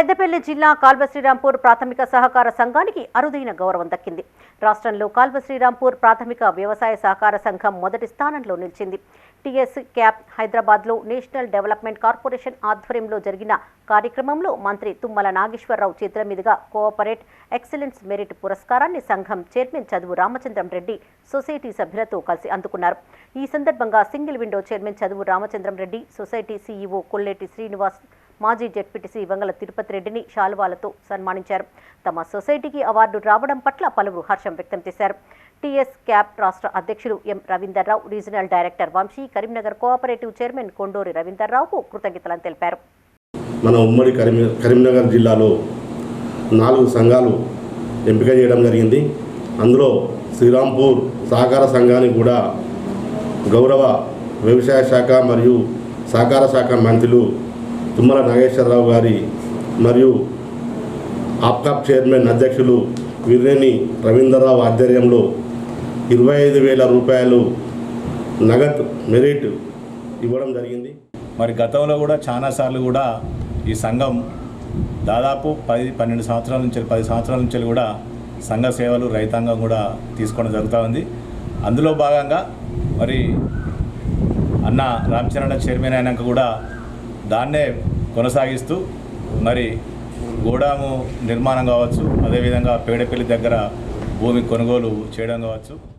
పెద్దపల్లి జిల్లా కాల్వ శ్రీరాంపూర్ ప్రాథమిక సహకార సంఘానికి అరుదైన గౌరవం దక్కింది. రాష్ట్రంలో కాల్వ శ్రీరాంపూర్ ప్రాథమిక వ్యవసాయ సహకార సంఘం మొదటి స్థానంలో నిలిచింది. టీఎస్ క్యాప్ హైదరాబాద్లో నేషనల్ డెవలప్మెంట్ కార్పొరేషన్ ఆధ్వర్యంలో జరిగిన కార్యక్రమంలో మంత్రి తుమ్మల నాగేశ్వరరావు చేతుల మీదుగా కోఆపరేట్ ఎక్సలెన్స్ మెరిట్ పురస్కారాన్ని సంఘం చైర్మన్ చదువు రామచంద్రం రెడ్డి సొసైటీ సభ్యులతో కలిసి అందుకున్నారు. ఈ సందర్భంగా single window chairman Chaduvu Ramachandram Reddy society CEO Kolleti Srinivas మాజీ జడ్పీటీసీ వంగల తిరుపతి రెడ్డిని శాలువాలతో సన్మానించారు. తమ సొసైటీకి అవార్డు రావడం పట్ల పలువురు హర్షం వ్యక్తం చేశారు. టీఎస్ క్యాప్ రాష్ట్ర అధ్యక్షులు M Ravinderrao regional director Vamshi Karimnagar cooperative chairman Konduri రవీందర్రావుకు కృతజ్ఞతలను తెలిపారు. మన ఉమ్మడి కరీం కరీంనగర్ జిల్లాలో నాలుగు సంఘాలు ఎంపిక చేయడం జరిగింది. అందులో శ్రీరాంపూర్ సహకార సంఘానికి కూడా గౌరవ వ్యవసాయ శాఖ మరియు సహకార శాఖ మంత్రులు తుమ్మల నాగేశ్వరరావు గారి మరియు ఆప్కాప్ చైర్మన్ అధ్యక్షులు వీరేని రవీంద్రరావు ఆధ్వర్యంలో ఇరవై ఐదు వేల రూపాయలు నగదు మెరిట్ ఇవ్వడం జరిగింది. మరి గతంలో కూడా చాలాసార్లు కూడా ఈ సంఘం దాదాపు పది పన్నెండు సంవత్సరాల నుంచి పది సంవత్సరాల నుంచి కూడా సంఘ సేవలు రైతాంగం కూడా తీసుకోవడం జరుగుతూ ఉంది. అందులో భాగంగా మరి అన్న రామచరణ చైర్మన్ అయినాక కూడా దాన్నే కొనసాగిస్తూ మరి గోడాము నిర్మాణం కావచ్చు అదేవిధంగా పేడపల్లి దగ్గర భూమి కొనుగోలు చేయడం కావచ్చు.